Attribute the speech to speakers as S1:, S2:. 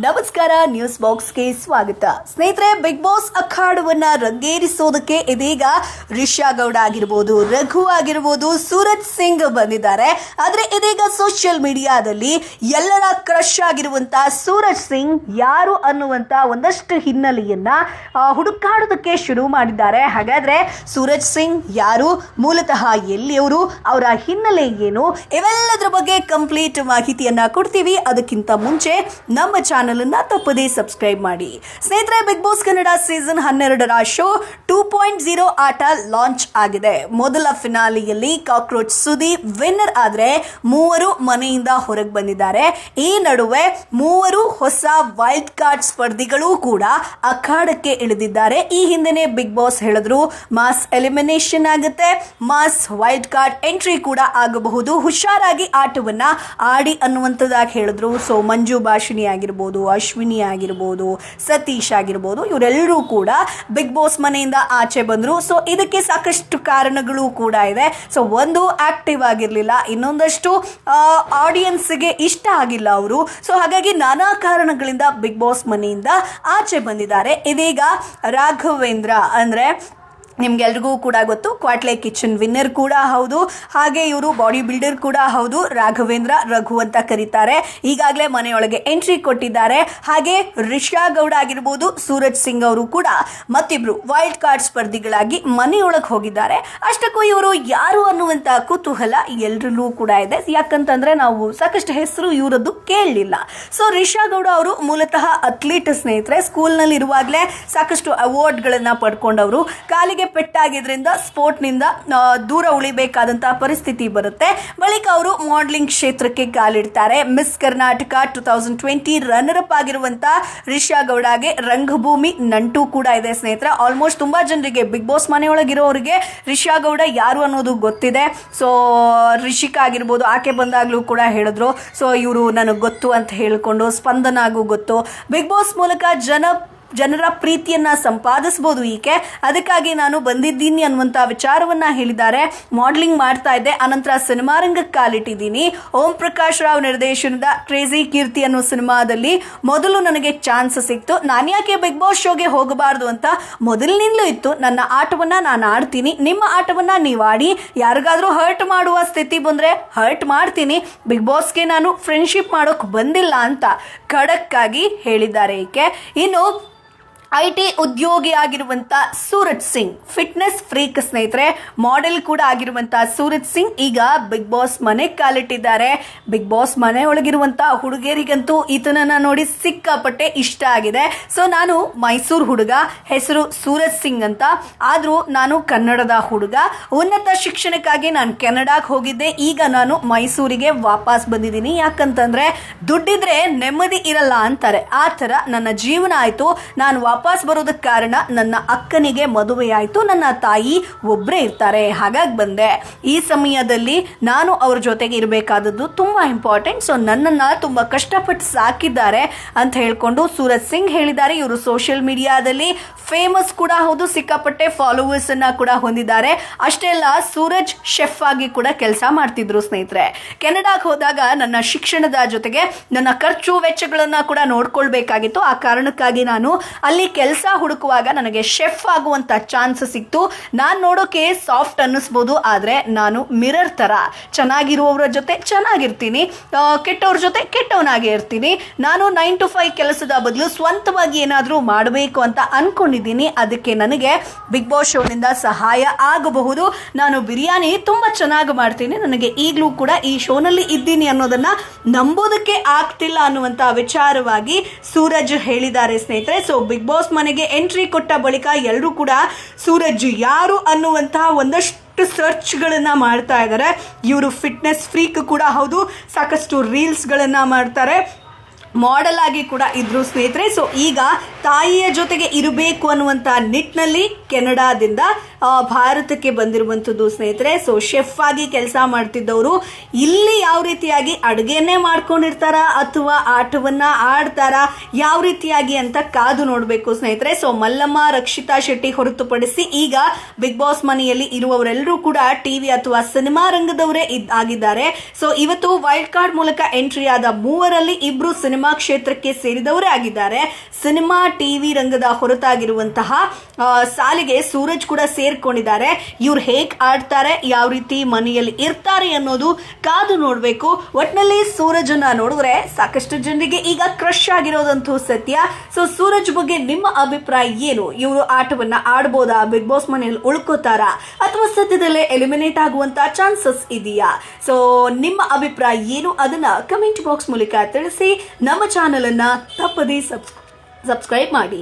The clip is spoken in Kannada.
S1: ನಮಸ್ಕಾರ ನ್ಯೂಸ್ ಬಾಕ್ಸ್ಗೆ ಸ್ವಾಗತ. ಸ್ನೇಹಿತರೆ ಬಿಗ್ ಬಾಸ್ ಅಖಾಡವನ್ನ ರಂಗೇರಿಸೋದಕ್ಕೆ ಇದೀಗ ರಿಷಾ ಗೌಡ ಆಗಿರ್ಬೋದು, ರಘು ಆಗಿರ್ಬೋದು, ಸೂರಜ್ ಸಿಂಗ್ ಬಂದಿದ್ದಾರೆ. ಆದ್ರೆ ಇದೀಗ ಸೋಷಿಯಲ್ ಮೀಡಿಯಾದಲ್ಲಿ ಎಲ್ಲರ ಕ್ರಶ್ ಆಗಿರುವಂತ ಸೂರಜ್ ಸಿಂಗ್ ಯಾರು ಅನ್ನುವಂತ ಒಂದಷ್ಟು ಹಿನ್ನೆಲೆಯನ್ನ ಹುಡುಕಾಡೋದಕ್ಕೆ ಶುರು ಮಾಡಿದ್ದಾರೆ. ಹಾಗಾದ್ರೆ ಸೂರಜ್ ಸಿಂಗ್ ಯಾರು? ಮೂಲತಃ ಎಲ್ಲಿಯವರು? ಅವರ ಹಿನ್ನೆಲೆ ಏನು? ಇವೆಲ್ಲದರ ಬಗ್ಗೆ ಕಂಪ್ಲೀಟ್ ಮಾಹಿತಿಯನ್ನ ಕೊಡ್ತೀವಿ. ಅದಕ್ಕಿಂತ ಮುಂಚೆ ನಮ್ಮ ಚಾನಲ್ ಅನ್ನ ತಪ್ಪದೇ ಸಬ್ಸ್ಕ್ರೈಬ್ ಮಾಡಿ. ಸ್ನೇಹಿತರೆ ಬಿಗ್ ಬಾಸ್ ಕನ್ನಡ ಸೀಸನ್ ಹನ್ನೆರಡರ ಶೋ ಟೂ ಪಾಯಿಂಟ್ ಜೀರೋ ಆಟ ಲಾಂಚ್ ಆಗಿದೆ. ಮೊದಲ ಫಿನಾಲಿಯಲ್ಲಿ ಕಾಕ್ರೋಚ್ ಸುದೀಪ್ ವಿನ್ನರ್ ಆದ್ರೆ ಮೂವರು ಮನೆಯಿಂದ ಹೊರಗೆ ಬಂದಿದ್ದಾರೆ. ಈ ನಡುವೆ ಮೂವರು ಹೊಸ ವೈಲ್ಡ್ ಕಾರ್ಡ್ ಸ್ಪರ್ಧಿಗಳು ಕೂಡ ಅಖಾಡಕ್ಕೆ ಇಳಿದಿದ್ದಾರೆ. ಈ ಹಿಂದೆನೆ ಬಿಗ್ ಬಾಸ್ ಹೇಳಿದ್ರು ಮಾಸ್ ಎಲಿಮಿನೇಷನ್ ಆಗುತ್ತೆ. ಮಾಸ್ ವೈಲ್ಡ್ ಕಾರ್ಡ್ ಎಂಟ್ರಿ ಕೂಡ ಆಗಬಹುದು. ಹುಷಾರಾಗಿ ಆಟವನ್ನ ಆಡಿ ಅನ್ನುವಂಥದ್ದಾಗಿ ಹೇಳಿದ್ರು. ಸೊ ಮಂಜು ಭಾಷಿಣಿ ಆಗಿರ್ಬೋದು ಅಶ್ವಿನಿ ಆಗಿರ್ಬೋದು, ಸತೀಶ್ ಆಗಿರ್ಬೋದು, ಇವರೆಲ್ಲರೂ ಕೂಡ ಬಿಗ್ ಬಾಸ್ ಮನೆಯಿಂದ ಆಚೆ ಬಂದರು. ಸೊ ಇದಕ್ಕೆ ಸಾಕಷ್ಟು ಕಾರಣಗಳು ಕೂಡ ಇದೆ. ಸೊ ಒಂದು ಆಕ್ಟಿವ್ ಆಗಿರಲಿಲ್ಲ, ಇನ್ನೊಂದಷ್ಟು ಆಡಿಯನ್ಸ್ಗೆ ಇಷ್ಟ ಆಗಿಲ್ಲ ಅವರು. ಸೊ ಹಾಗಾಗಿ ನಾನಾ ಕಾರಣಗಳಿಂದ ಬಿಗ್ ಬಾಸ್ ಮನೆಯಿಂದ ಆಚೆ ಬಂದಿದ್ದಾರೆ. ಇದೀಗ ರಾಘವೇಂದ್ರ ಅಂದರೆ ನಿಮ್ಗೆಲ್ರಿಗೂ ಕೂಡ ಗೊತ್ತು, ಕ್ವಾಟ್ಲೆ ಕಿಚನ್ ವಿನ್ನರ್ ಕೂಡ ಹೌದು, ಹಾಗೆ ಇವರು ಬಾಡಿ ಬಿಲ್ಡರ್ ಕೂಡ ಹೌದು, ರಾಘವೇಂದ್ರ ರಘು ಅಂತ ಕರೀತಾರೆ. ಈಗಾಗಲೇ ಮನೆಯೊಳಗೆ ಎಂಟ್ರಿ ಕೊಟ್ಟಿದ್ದಾರೆ. ಹಾಗೆ ರಿಷಾ ಗೌಡ ಆಗಿರ್ಬೋದು, ಸೂರಜ್ ಸಿಂಗ್ ಅವರು ಕೂಡ ಮತ್ತಿಬ್ರು ವೈಲ್ಡ್ ಕಾರ್ಡ್ ಸ್ಪರ್ಧಿಗಳಾಗಿ ಮನೆಯೊಳಗೆ ಹೋಗಿದ್ದಾರೆ. ಅಷ್ಟಕ್ಕೂ ಇವರು ಯಾರು ಅನ್ನುವಂತ ಕುತೂಹಲ ಎಲ್ರಲ್ಲೂ ಕೂಡ ಇದೆ. ಯಾಕಂತಂದ್ರೆ ನಾವು ಸಾಕಷ್ಟು ಹೆಸರು ಇವರದ್ದು ಕೇಳಲಿಲ್ಲ. ಸೊ ರಿಷಾ ಗೌಡ ಅವರು ಮೂಲತಃ ಅಥ್ಲೀಟ್ ಸ್ನೇಹಿತರೆ ಸ್ಕೂಲ್ನಲ್ಲಿ ಇರುವಾಗಲೇ ಸಾಕಷ್ಟು ಅವಾರ್ಡ್ಗಳನ್ನ ಪಡ್ಕೊಂಡವರು. ಕಾಲಿಗೆ ಪೆಟ್ಟಾಗಿದ್ರಿಂದ ಸ್ಪೋರ್ಟ್ನಿಂದ ಆ, ದೂರ ಉಳಿಬೇಕಾದಂತಹ ಪರಿಸ್ಥಿತಿ ಬರುತ್ತೆ. ಬಳಿಕ ಅವರು ಮಾಡಲಿಂಗ್ ಕ್ಷೇತ್ರಕ್ಕೆ ಕಾಲಿಡ್ತಾರೆ. Miss Karnataka two thousand twenty runner up ಆಗಿರುವಂತಹ ರಿಷಾ ಗೌಡಗೆ ರಂಗಭೂಮಿ ನಂಟು ಕೂಡ ಇದೆ ಸ್ನೇಹಿತರೆ. ಆಲ್ಮೋಸ್ಟ್ ತುಂಬಾ ಜನರಿಗೆ ಬಿಗ್ ಬಾಸ್ ಮನೆಯೊಳಗಿರೋರಿಗೆ ರಿಷಾ ಗೌಡ ಯಾರು ಅನ್ನೋದು ಗೊತ್ತಿದೆ. ಸೊ ರಿಷಿಕಾ ಆಗಿರ್ಬೋದು ಆಕೆ ಬಂದಾಗಲೂ ಕೂಡ ಹೇಳಿದ್ರು. ಸೊ ಇವರು ನನಗೆ ಗೊತ್ತು ಅಂತ ಹೇಳಿಕೊಂಡು ಸ್ಪಂದನಾಗೂ ಗೊತ್ತು. ಬಿಗ್ ಬಾಸ್ ಮೂಲಕ ಜನ ಜನರ ಪ್ರೀತಿಯನ್ನ ಸಂಪಾದಿಸಬಹುದು ಈಕೆ. ಅದಕ್ಕಾಗಿ ನಾನು ಬಂದಿದ್ದೀನಿ ಅನ್ನುವಂಥ ವಿಚಾರವನ್ನ ಹೇಳಿದ್ದಾರೆ. ಮಾಡಲಿಂಗ್ ಮಾಡ್ತಾ ಇದ್ದೆ. ಅನಂತರ ಸಿನಿಮಾ ರಂಗಕ್ಕೆ ಕಾಲಿಟ್ಟಿದ್ದೀನಿ. ಓಂ ಪ್ರಕಾಶ್ ರಾವ್ ನಿರ್ದೇಶನದ ಕ್ರೇಜಿ ಕೀರ್ತಿ ಅನ್ನೋ ಸಿನಿಮಾದಲ್ಲಿ ಮೊದಲು ನನಗೆ ಚಾನ್ಸ್ ಸಿಕ್ತು. ನಾನು ಯಾಕೆ ಬಿಗ್ ಬಾಸ್ ಶೋಗೆ ಹೋಗಬಾರ್ದು ಅಂತ ಮೊದಲಿನಿಂದಲೂ ಇತ್ತು. ನನ್ನ ಆಟವನ್ನ ನಾನು ಆಡ್ತೀನಿ. ನಿಮ್ಮ ಆಟವನ್ನ ನೀವು ಆಡಿ. ಯಾರಿಗಾದ್ರೂ ಹರ್ಟ್ ಮಾಡುವ ಸ್ಥಿತಿ ಬಂದ್ರೆ ಹರ್ಟ್ ಮಾಡ್ತೀನಿ. ಬಿಗ್ ಬಾಸ್ಗೆ ನಾನು ಫ್ರೆಂಡ್ಶಿಪ್ ಮಾಡೋಕೆ ಬಂದಿಲ್ಲ ಅಂತ ಖಡಕ್ಕಾಗಿ ಹೇಳಿದ್ದಾರೆ ಈಕೆ. ಇನ್ನು ಐ ಟಿ ಉದ್ಯೋಗಿ ಆಗಿರುವಂತ ಸೂರಜ್ ಸಿಂಗ್. ಫಿಟ್ನೆಸ್ ಫ್ರೀಕ್ ಸ್ನೇಹಿತರೆ ಮಾಡೆಲ್ ಕೂಡ ಆಗಿರುವಂಥ ಸೂರಜ್ ಸಿಂಗ್ ಈಗ ಬಿಗ್ ಬಾಸ್ ಮನೆ ಕಾಲಿಟ್ಟಿದ್ದಾರೆ. ಬಿಗ್ ಬಾಸ್ ಮನೆ ಒಳಗಿರುವಂತ ಹುಡುಗಿಯರಿಗಂತೂ ಈತನನ್ನು ನೋಡಿ ಸಿಕ್ಕಾಪಟ್ಟೆ ಇಷ್ಟ ಆಗಿದೆ. ಸೊ ನಾನು ಮೈಸೂರು ಹುಡುಗ, ಹೆಸರು ಸೂರಜ್ ಸಿಂಗ್ ಅಂತ. ಆದರೂ ನಾನು ಕನ್ನಡದ ಹುಡುಗ. ಉನ್ನತ ಶಿಕ್ಷಣಕ್ಕಾಗಿ ನಾನು ಕೆನಡಾಗೆ ಹೋಗಿದ್ದೆ. ಈಗ ನಾನು ಮೈಸೂರಿಗೆ ವಾಪಸ್ ಬಂದಿದ್ದೀನಿ. ಯಾಕಂತಂದ್ರೆ, ದುಡ್ಡಿದ್ರೆ ನೆಮ್ಮದಿ ಇರಲ್ಲ ಅಂತಾರೆ. ಆ ಥರ ನನ್ನ ಜೀವನ ಆಯಿತು. ನಾನು ವಾಪಸ್ ಬರೋದಕ್ಕೆ ಕಾರಣ ನನ್ನ ಅಕ್ಕನಿಗೆ ಮದುವೆ ಆಯಿತು ನನ್ನ ತಾಯಿ ಒಬ್ಬರೇ ಇರ್ತಾರೆ. ಹಾಗಾಗಿ ಬಂದೆ. ಈ ಸಮಯದಲ್ಲಿ ನಾನು ಅವ್ರ ಜೊತೆಗೆ ಇರಬೇಕಾದದ್ದು ತುಂಬ ಇಂಪಾರ್ಟೆಂಟ್ ಸೊ ನನ್ನನ್ನು ತುಂಬ ಕಷ್ಟಪಟ್ಟು ಸಾಕಿದ್ದಾರೆ ಅಂತ ಹೇಳಿಕೊಂಡು ಸೂರಜ್ ಸಿಂಗ್ ಹೇಳಿದ್ದಾರೆ. ಇವರು ಸೋಷಿಯಲ್ ಮೀಡಿಯಾದಲ್ಲಿ ಫೇಮಸ್ ಕೂಡ ಹೌದು, ಸಿಕ್ಕಾಪಟ್ಟೆ ಫಾಲೋವರ್ಸ್ ಅನ್ನ ಕೂಡ ಹೊಂದಿದ್ದಾರೆ. ಅಷ್ಟೇ ಅಲ್ಲ, ಸೂರಜ್ ಶೆಫ್ ಆಗಿ ಕೂಡ ಕೆಲಸ ಮಾಡ್ತಿದ್ರು ಸ್ನೇಹಿತರೆ. ಕೆನಡಾಗೆ ಹೋದಾಗ ನನ್ನ ಶಿಕ್ಷಣದ ಜೊತೆಗೆ ನನ್ನ ಖರ್ಚು ವೆಚ್ಚಗಳನ್ನ ಕೂಡ ನೋಡ್ಕೊಳ್ಬೇಕಾಗಿತ್ತು. ಆ ಕಾರಣಕ್ಕಾಗಿ ನಾನು ಅಲ್ಲಿ ಕೆಲಸ ಹುಡುಕುವಾಗ ನನಗೆ ಶೆಫ್ ಆಗುವಂತ ಚಾನ್ಸ್ ಸಿಕ್ತು. ನಾನು ನೋಡೋಕೆ ಸಾಫ್ಟ್ ಅನ್ನಿಸ್ಬೋದು, ಆದರೆ ನಾನು ಮಿರರ್ ಥರ ಚೆನ್ನಾಗಿರುವವರ ಜೊತೆ ಚೆನ್ನಾಗಿರ್ತೀನಿ. ಕೆಟ್ಟವ್ರ ಜೊತೆ ಕೆಟ್ಟವನಾಗೆ ಇರ್ತೀನಿ. ನಾನು ನೈನ್ ಟು ಫೈವ್ ಕೆಲಸದ ಬದಲು ಸ್ವಂತವಾಗಿ ಏನಾದರೂ ಮಾಡಬೇಕು ಅಂತ ಅಂದ್ಕೊಂಡಿದ್ದೀನಿ ಅದಕ್ಕೆ ನನಗೆ ಬಿಗ್ ಬಾಸ್ ಶೋನಿಂದ ಸಹಾಯ ಆಗಬಹುದು. ನಾನು ಬಿರಿಯಾನಿ ತುಂಬ ಚೆನ್ನಾಗಿ ಮಾಡ್ತೀನಿ. ನನಗೆ ಈಗಲೂ ಕೂಡ ಈ ಶೋನಲ್ಲಿ ಇದ್ದೀನಿ ಅನ್ನೋದನ್ನು ನಂಬೋದಕ್ಕೆ ಆಗ್ತಿಲ್ಲ ಅನ್ನುವಂಥ ವಿಚಾರವಾಗಿ ಸೂರಜ್ ಹೇಳಿದ್ದಾರೆ ಸ್ನೇಹಿತರೆ. ಸೊ ಬಿಗ್ ಬಾಸ್ ಮನೆಗೆ ಎಂಟ್ರಿ ಕೊಟ್ಟ ಬಳಿಕ ಎಲ್ಲರೂ ಕೂಡ ಸೂರಜ್ ಯಾರು ಅನ್ನುವಂತಹ ಒಂದಷ್ಟು ಸರ್ಚ್ಗಳನ್ನ ಮಾಡ್ತಾ ಇದ್ದಾರೆ ಇವರು ಫಿಟ್ನೆಸ್ ಫ್ರೀಕ್ ಕೂಡ ಹೌದು. ಸಾಕಷ್ಟು ರೀಲ್ಸ್ ಗಳನ್ನ ಮಾಡ್ತಾರೆ. ಮಾಡೆಲ್ ಆಗಿ ಕೂಡ ಇದ್ರು ಸ್ನೇಹಿತರೆ. ಸೊ ಈಗ ತಾಯಿಯ ಜೊತೆಗೆ ಇರಬೇಕು ಅನ್ನುವಂಥ ನಿಟ್ಟಿನಲ್ಲಿ ಕೆನಡಾದಿಂದ ಭಾರತಕ್ಕೆ ಬಂದಿರುವಂಥದ್ದು ಸ್ನೇಹಿತರೆ. ಸೊ ಶೆಫ್ ಆಗಿ ಕೆಲಸ ಮಾಡ್ತಿದ್ದವರು ಇಲ್ಲಿ ಯಾವ ರೀತಿಯಾಗಿ ಅಡುಗೆನೇ ಮಾಡ್ಕೊಂಡಿರ್ತಾರ ಅಥವಾ ಆಟವನ್ನ ಆಡ್ತಾರ, ಯಾವ ರೀತಿಯಾಗಿ ಅಂತ ಕಾದು ನೋಡಬೇಕು ಸ್ನೇಹಿತರೆ. ಸೊ ಮಲ್ಲಮ್ಮ, ರಕ್ಷಿತಾ ಶೆಟ್ಟಿ ಹೊರತುಪಡಿಸಿ ಈಗ ಬಿಗ್ ಬಾಸ್ ಮನೆಯಲ್ಲಿ ಇರುವವರೆಲ್ಲರೂ ಕೂಡ ಟಿವಿ ಅಥವಾ ಸಿನಿಮಾ ರಂಗದವರೇ ಆಗಿದ್ದಾರೆ. ಸೊ ಇವತ್ತು ವೈಲ್ಡ್ ಕಾರ್ಡ್ ಮೂಲಕ ಎಂಟ್ರಿ ಆದ ಮೂವರಲ್ಲಿ ಇಬ್ರು ಸಿನಿಮಾ ಸಿನಿಮಾ ಕ್ಷೇತ್ರಕ್ಕೆ ಸೇರಿದವರೇ ಆಗಿದ್ದಾರೆ. ಸಿನಿಮಾ, ಟಿವಿ ರಂಗದ ಹೊರತಾಗಿರುವಂತಹ ಸಾಲಿಗೆ ಸೂರಜ್ ಕೂಡ ಸೇರ್ಕೊಂಡಿದ್ದಾರೆ. ಇವ್ರು ಹೇಗ್ ಆಡ್ತಾರೆ, ಯಾವ ರೀತಿ ಮನೆಯಲ್ಲಿ ಇರ್ತಾರೆ ಅನ್ನೋದು ಕಾದು ನೋಡ್ಬೇಕು. ಒಟ್ನಲ್ಲಿ ಅನ್ನ ನೋಡಿದ್ರೆ ಸಾಕಷ್ಟು ಜನರಿಗೆ ಈಗ ಕ್ರಶ್ ಆಗಿರೋದಂತೂ ಸತ್ಯ. ಸೊ ಸೂರಜ್ ಬಗ್ಗೆ ನಿಮ್ಮ ಅಭಿಪ್ರಾಯ ಏನು? ಇವರು ಆಟವನ್ನ ಆಡ್ಬೋದಾ? ಬಿಗ್ ಬಾಸ್ ಮನೆಯಲ್ಲಿ ಉಳ್ಕೋತಾರಾ? ಅಥವಾ ಸದ್ಯದಲ್ಲೇ ಎಲಿಮಿನೇಟ್ ಆಗುವಂತ ಚಾನ್ಸಸ್ ಇದೆಯಾ? ಸೊ ನಿಮ್ಮ ಅಭಿಪ್ರಾಯ ಏನು? ಅದನ್ನ ಕಮೆಂಟ್ ಬಾಕ್ಸ್ ಮೂಲಕ ತಿಳಿಸಿ. ನಮ್ಮ ಚಾನಲನ್ನು ತಪ್ಪದೇ ತಪ್ಪದೇ ಸಬ್ಸ್ಕ್ರೈಬ್ ಮಾಡಿ.